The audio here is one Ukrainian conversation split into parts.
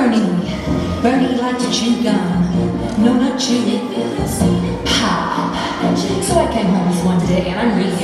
Bernie. Bernie liked to chew gum. No, not chewing. it. Pop. So I came home one day and I'm really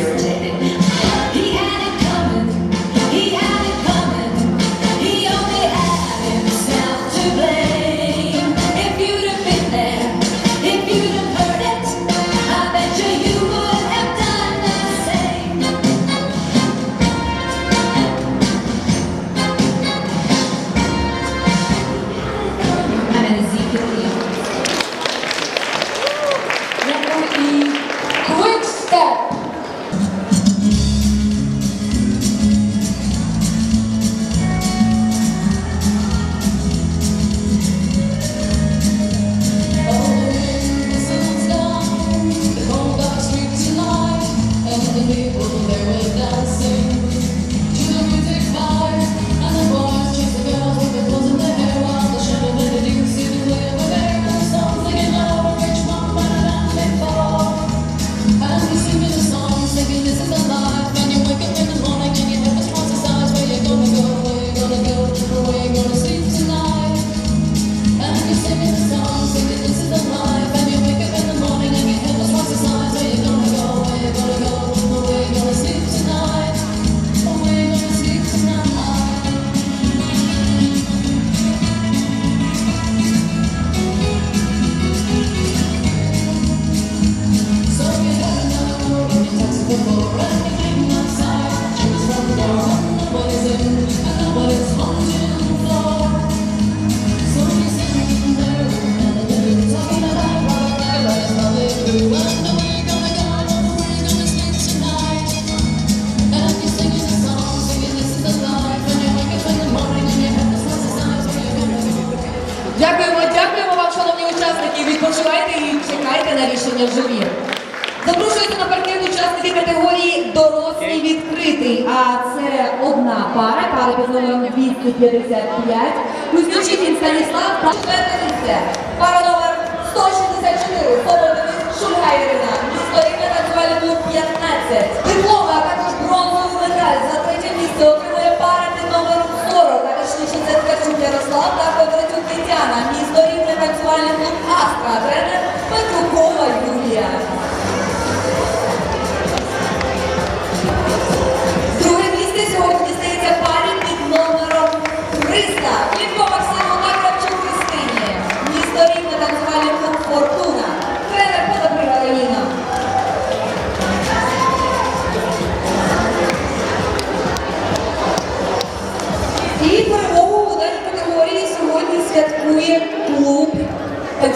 запрошення вже. Запрошується на паркет учасники категорії дорослий відкритий. А це одна пара, пара під номером 255.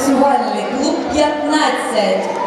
танцювальний клуб 15.